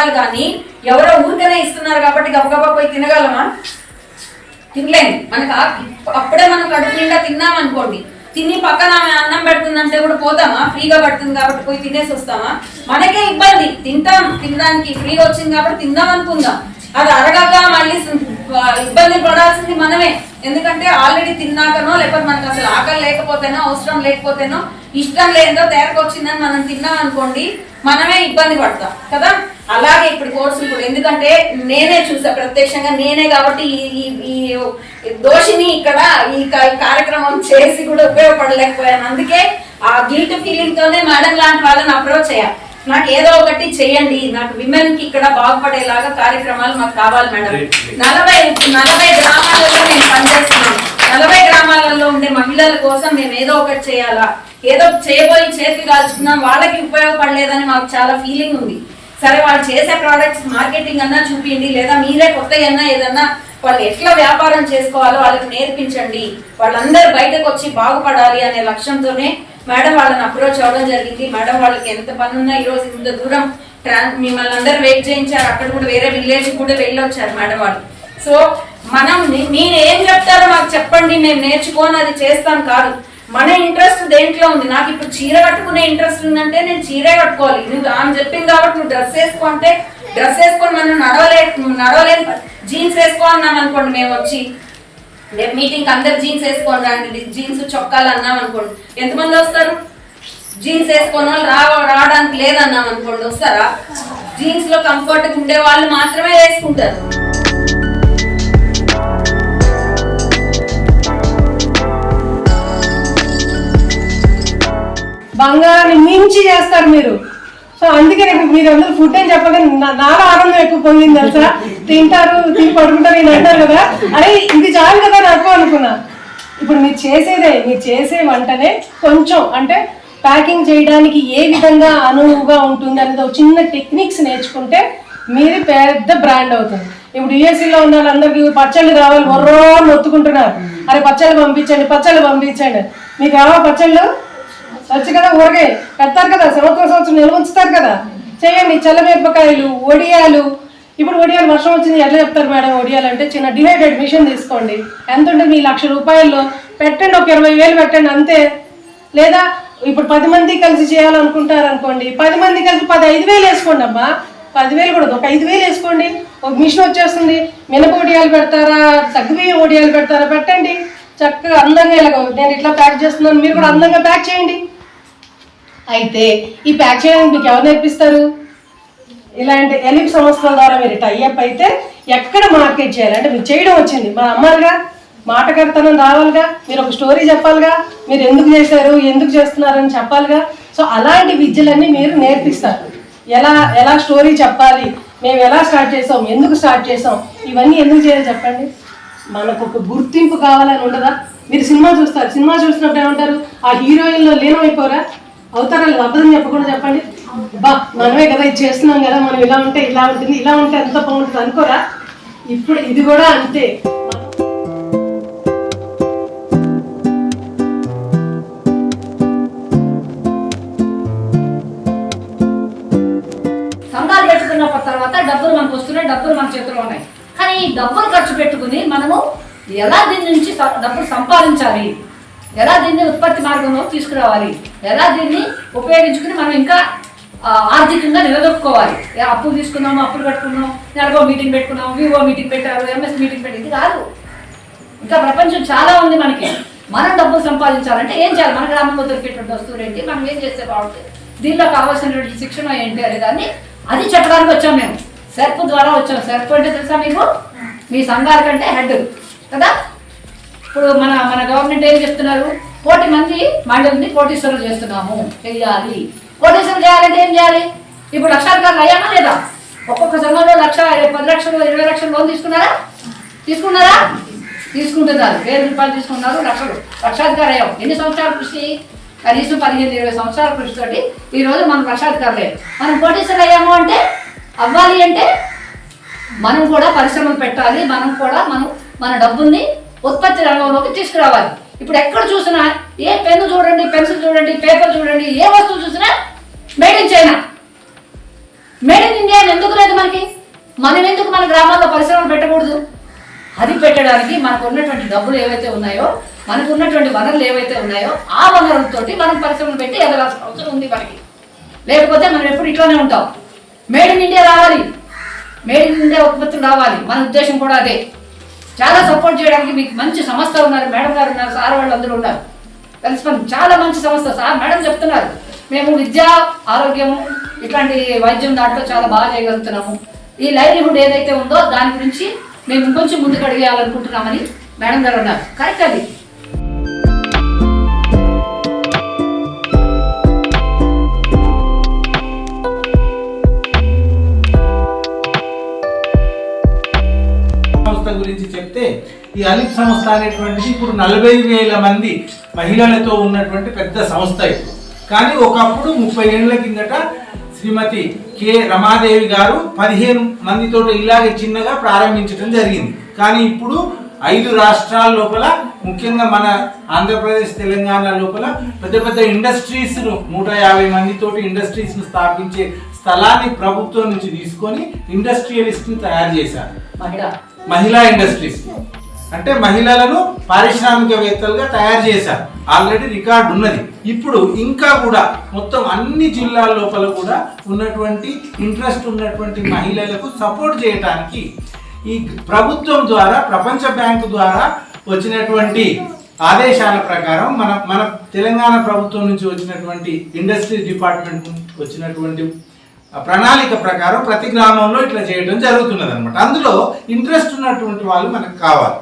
తినాలి కానీ ఎవరో ఊరికనే ఇస్తున్నారు కాబట్టి గబగబా పోయి తినగలమా? తినలేము మనకు అప్పుడే మనం కడుపు నిండా తిన్నాం అనుకోండి. తిని పక్కన ఆమె అన్నం పెడుతుందంటే కూడా పోతామా? ఫ్రీగా పడుతుంది కాబట్టి పోయి తినేసి వస్తామా? మనకే ఇబ్బంది. తింటాం. తినడానికి ఫ్రీగా వచ్చింది కాబట్టి తిందాం అనుకుందాం. అది అరగక మళ్ళీ ఇబ్బంది పడాల్సింది మనమే. ఎందుకంటే ఆల్రెడీ తిన్నాకనో లేకపోతే మనకు అసలు ఆకలి లేకపోతేనో అవసరం లేకపోతేనో ఇష్టం లేదో తేరకొచ్చిందని మనం తిన్నాం అనుకోండి మనమే ఇబ్బంది పడతాం. కదా? అలాగే ఇప్పుడు కోర్సులు కూడా. ఎందుకంటే నేనే చూసా ప్రత్యక్షంగా నేనే కాబట్టి ఈ ఈ దోషిని ఇక్కడ ఈ కార్యక్రమం చేసి కూడా ఉపయోగపడలేకపోయాను. అందుకే ఆ గిల్ట్ ఫీలింగ్ తోనే మేడం లాంటి వాళ్ళని అప్రోచ్ అయ్యా. నాకు ఏదో ఒకటి చేయండి. నాకు విమెన్కి ఇక్కడ బాగుపడేలాగా కార్యక్రమాలు మాకు కావాలి మేడం నలభై నలభై గ్రామాలలో నేను పనిచేస్తున్నాను. నలభై గ్రామాలలో ఉండే మహిళల కోసం మేము ఏదో ఒకటి చేయాలా? ఏదో చేయబోయి చేతికి కాల్చుకున్నాం. వాళ్ళకి ఉపయోగపడలేదని మాకు చాలా ఫీలింగ్ ఉంది. సరే వాళ్ళు చేసే ప్రోడక్ట్స్ మార్కెటింగ్ అన్నా చూపించండి లేదా మీరే కొత్త అన్నా ఏదన్నా వాళ్ళు ఎట్లా వ్యాపారం చేసుకోవాలో వాళ్ళకి నేర్పించండి. వాళ్ళందరూ బయటకు వచ్చి బాగుపడాలి అనే లక్ష్యంతోనే మేడం వాళ్ళని అప్రోచ్ అవ్వడం జరిగింది. మేడం వాళ్ళకి ఎంత పని ఉన్నా ఈ రోజు ఇంత దూరం ట్రాన్ మిమ్మల్ని అందరూ వెయిట్ చేయించారు. అక్కడ కూడా వేరే విలేజ్ కూడా వెళ్ళొచ్చారు మేడం వాళ్ళు. సో మనం నేను మీరు ఏం చెప్తారో మాకు చెప్పండి. మేము నేర్చుకొని అది చేస్తాం కాదు. మన ఇంట్రెస్ట్ దేంట్లో ఉంది? నాకు ఇప్పుడు చీర కట్టుకునే ఇంట్రెస్ట్ ఉందంటే నేను చీరే కట్టుకోవాలి. నువ్వు ఆమె చెప్పింది కాబట్టి నువ్వు డ్రెస్ వేసుకుంటే డ్రెస్ వేసుకొని మనం నడవలే నడవలేని జీన్స్ వేసుకో అన్నాం అనుకోండి మేము వచ్చి. రేపు మీటింగ్ అందరు జీన్స్ వేసుకొని రండి జీన్స్ చొక్కాలు అన్నాం అనుకోండి. ఎంతమంది వస్తారు? జీన్స్ వేసుకొని వాళ్ళు రా రావడానికి లేదన్నాం అనుకోండి వస్తారా? జీన్స్లో కంఫర్ట్ ఉండే వాళ్ళు మాత్రమే వేసుకుంటారు. బంగారాన్ని మించి చేస్తారు మీరు. సో అందుకే మీరు అందరూ ఫుడ్ అని చెప్పగానే నా- నాలో ఆనందం ఎక్కువ పొందింది తెలుసా? తింటారు తిని పడుకుంటారు నేను అంటారు కదా. అరే ఇది చాలు కదా నాకు అనుకున్నా. ఇప్పుడు మీరు చేసేదే మీరు చేసే వంటనే కొంచెం అంటే ప్యాకింగ్ చేయడానికి ఏ విధంగా అనువుగా ఉంటుంది అనేది ఒక చిన్న టెక్నిక్స్ నేర్చుకుంటే మీది పెద్ద బ్రాండ్ అవుతుంది. ఇప్పుడు యుఎస్సీలో ఉన్న వాళ్ళందరికీ పచ్చళ్ళు కావాలి మొర్రో ఒత్తుకుంటున్నారు. అరే పచ్చళ్ళు పంపించండి పచ్చళ్ళు పంపించండి. మీకు కావా పచ్చళ్ళు? వచ్చి కదా ఊరగాయ పెడతారు కదా సంవత్సరం సంవత్సరం నిల్వ ఉంచుతారు కదా. చేయండి చల్లమిరపకాయలు ఒడియాలు. ఇప్పుడు ఒడియాలు వర్షం వచ్చింది ఎట్లా చెప్తారు మేడం ఒడియాలు అంటే చిన్న డిహైడ్రేట్ మిషన్ తీసుకోండి. ఎంత ఉంటుంది? మీ లక్ష రూపాయల్లో పెట్టండి ఒక ఇరవై వేలు పెట్టండి అంతే. లేదా ఇప్పుడు పది మంది కలిసి చేయాలనుకుంటారు అనుకోండి పది మంది కలిసి పది ఐదు వేలు వేసుకోండి అమ్మా. పదివేలు కూడా ఒక ఐదు వేలు వేసుకోండి. ఒక మిషన్ వచ్చేస్తుంది. మినప ఒడియాలు పెడతారా? సగ్గుబియ్యం ఒడియాలు పెడతారా? పెట్టండి. చక్కగా అందంగా ఇలాగ నేను ఇట్లా ప్యాక్ చేస్తున్నాను. మీరు కూడా అందంగా ప్యాక్ చేయండి. అయితే ఈ ప్యాక్ చేయడానికి మీకు ఎవరు నేర్పిస్తారు? ఇలాంటి ఎనిమిది సంవత్సరాల ద్వారా మీరు టైఅప్ అయితే ఎక్కడ మార్కెట్ చేయాలి? అంటే మీరు చేయడం వచ్చింది. మా అమ్మాలిగా మాటకర్తనం రావాలిగా మీరు ఒక స్టోరీ చెప్పాలిగా మీరు ఎందుకు చేశారు ఎందుకు చేస్తున్నారని చెప్పాలిగా. సో అలాంటి విద్యలన్నీ మీరు నేర్పిస్తారు. ఎలా ఎలా స్టోరీ చెప్పాలి మేము ఎలా స్టార్ట్ చేసాం ఎందుకు స్టార్ట్ చేసాం ఇవన్నీ ఎందుకు చేయాలి చెప్పండి. మనకు ఒక గుర్తింపు కావాలని ఉండదా? మీరు సినిమా చూస్తారు. సినిమా చూసినప్పుడు ఏమంటారు? ఆ హీరోయిన్లో లీనమైపోరా? అవుతారా లేదా అబద్ధం చెప్పకుండా చెప్పండి. బా మనమే కదా ఇది చేస్తున్నాం కదా మనం ఇలా ఉంటే ఇలా ఉంటుంది ఇలా ఉంటే ఎంత బాగుంటుంది అనుకోరా? ఇప్పుడు ఇది కూడా అంతే. సంఘాలు పెట్టుకున్న తర్వాత డబ్బులు మనకు వస్తున్నాయి డబ్బులు మన చేతిలో ఉన్నాయి. కానీ ఈ డబ్బులు ఖర్చు పెట్టుకుని మనము ఎలా దీని నుంచి డబ్బులు సంపాదించాలి? ఎలా దీన్ని ఉత్పత్తి మార్గంలో తీసుకురావాలి? ఎలా దీన్ని ఉపయోగించుకుని మనం ఇంకా ఆర్థికంగా నిలదొక్కుకోవాలి? అప్పులు తీసుకున్నాము అప్పులు కట్టుకున్నాం నెలగో మీటింగ్ పెట్టుకున్నాం వివో మీటింగ్ పెట్టారు ఎంఎస్ మీటింగ్ పెట్టి ఇది కాదు. ఇంకా ప్రపంచం చాలా ఉంది మనకి. మనం డబ్బులు సంపాదించాలంటే ఏం చేయాలి? మన గ్రామంలో దొరికేటువంటి వస్తువులు ఏంటి? మనం ఏం చేస్తే బాగుంటుంది? దీనిలో కావాల్సినటువంటి శిక్షణ ఏంటి అనే దాన్ని అది చెప్పడానికి వచ్చాం మేము. సెర్ప్ ద్వారా వచ్చాం. సెర్ప్ అంటే తెలుసా మీకు? మీ సంఘాల కంటే హెడ్. కదా? ఇప్పుడు మన మన గవర్నమెంట్ ఏం చెప్తున్నారు కోటి మంది మహిళల్ని కోటీశ్వరులు చేస్తున్నాము. చెయ్యాలి కోటీశ్వరులు చేయాలంటే ఏం చేయాలి? ఇప్పుడు లక్షాధికారులు అయ్యామా లేదా? ఒక్కొక్క సంఘంలో లక్ష పది లక్షలు ఇరవై లక్షలు లోన్ తీసుకున్నారా? తీసుకున్నారా? తీసుకుంటున్నారు వేల రూపాయలు తీసుకున్నారు లక్షలు. లక్షాధికారి అయ్యాం. ఎన్ని సంవత్సరాల కృషి? కనీసం పదిహేను ఇరవై సంవత్సరాల కృషితోటి ఈ రోజు మనం లక్షాధికారులే మనం కోటీశ్వరులు అయ్యాము అంటే అవ్వాలి అంటే మనం కూడా పరిశ్రమలు పెట్టాలి. మనం కూడా మనం మన డబ్బుల్ని ఉత్పత్తి రంగంలోకి తీసుకురావాలి. ఇప్పుడు ఎక్కడ చూసినా ఏ పెన్ను చూడండి పెన్సిల్ చూడండి పేపర్ చూడండి ఏ వస్తువు చూసినా made in China made in India అని ఎందుకు లేదు మనకి? మనం ఎందుకు మన గ్రామాల్లో పరిశ్రమలు పెట్టకూడదు? అది పెట్టడానికి మనకు ఉన్నటువంటి డబ్బులు ఏవైతే ఉన్నాయో మనకు ఉన్నటువంటి వనరులు ఏవైతే ఉన్నాయో ఆ వనరులతోటి మనం పరిశ్రమలు పెట్టి ఎదగాల్సిన అవసరం ఉంది మనకి. లేకపోతే మనం ఎప్పుడు ఇట్లానే ఉంటాం. మేడ్ ఇన్ ఇండియా రావాలి. మేడ్ ఇన్ ఇండియా ఉత్పత్తులు రావాలి. మన ఉద్దేశం కూడా అదే. చాలా సపోర్ట్ చేయడానికి మీకు మంచి సంస్థ ఉన్నారు. మేడం గారు ఉన్నారు సార్ వాళ్ళు అందరూ ఉన్నారు. కలిసిపోయి చాలా మంచి సంస్థ సార్ మేడం చెప్తున్నారు. మేము విద్య ఆరోగ్యము ఇట్లాంటి వైద్యం దాంట్లో చాలా బాగా చేయగలుగుతున్నాము. ఈ లైవ్లీహుడ్ ఏదైతే ఉందో దాని గురించి మేము ఇంకొంచెం ముందుకు అడిగేయాలనుకుంటున్నామని మేడం గారు ఉన్నారు కరెక్ట్ అది. సంస్థ గురించి చెప్తే ఈ అలిప్ సంస్థ అనేటువంటిది ఇప్పుడు నలభై వేల మంది మహిళలతో ఉన్నటువంటి పెద్ద సంస్థ ఇప్పుడు కానీ ఒకప్పుడు ముప్పై ఏళ్ళ కిందట శ్రీమతి కె రమాదేవి గారు పదిహేను మందితో ఇలాగే చిన్నగా ప్రారంభించడం జరిగింది. కానీ ఇప్పుడు ఐదు రాష్ట్రాల లోపల ముఖ్యంగా మన ఆంధ్రప్రదేశ్ తెలంగాణ లోపల పెద్ద పెద్ద ఇండస్ట్రీస్ను నూట యాభై మందితోటి ఇండస్ట్రీస్ను స్థాపించే స్థలాన్ని ప్రభుత్వం నుంచి తీసుకొని ఇండస్ట్రియలిస్ట్ని తయారు చేశారు. మహిళా ఇండస్ట్రీస్. అంటే మహిళలను పారిశ్రామికవేత్తలుగా తయారు చేశారు. ఆల్రెడీ రికార్డు ఉన్నది. ఇప్పుడు ఇంకా కూడా మొత్తం అన్ని జిల్లాల లోపల కూడా ఉన్నటువంటి ఇంట్రెస్ట్ ఉన్నటువంటి మహిళలకు సపోర్ట్ చేయడానికి ఈ ప్రభుత్వం ద్వారా ప్రపంచ బ్యాంకు ద్వారా వచ్చినటువంటి ఆదేశాల ప్రకారం మన మన తెలంగాణ ప్రభుత్వం నుంచి వచ్చినటువంటి ఇండస్ట్రీస్ డిపార్ట్మెంట్ వచ్చినటువంటి ప్రణాళిక ప్రకారం ప్రతి గ్రామంలో ఇట్లా చేయడం జరుగుతున్నది అనమాట అందులో ఇంట్రెస్ట్ ఉన్నటువంటి వాళ్ళు మనకు కావాలి.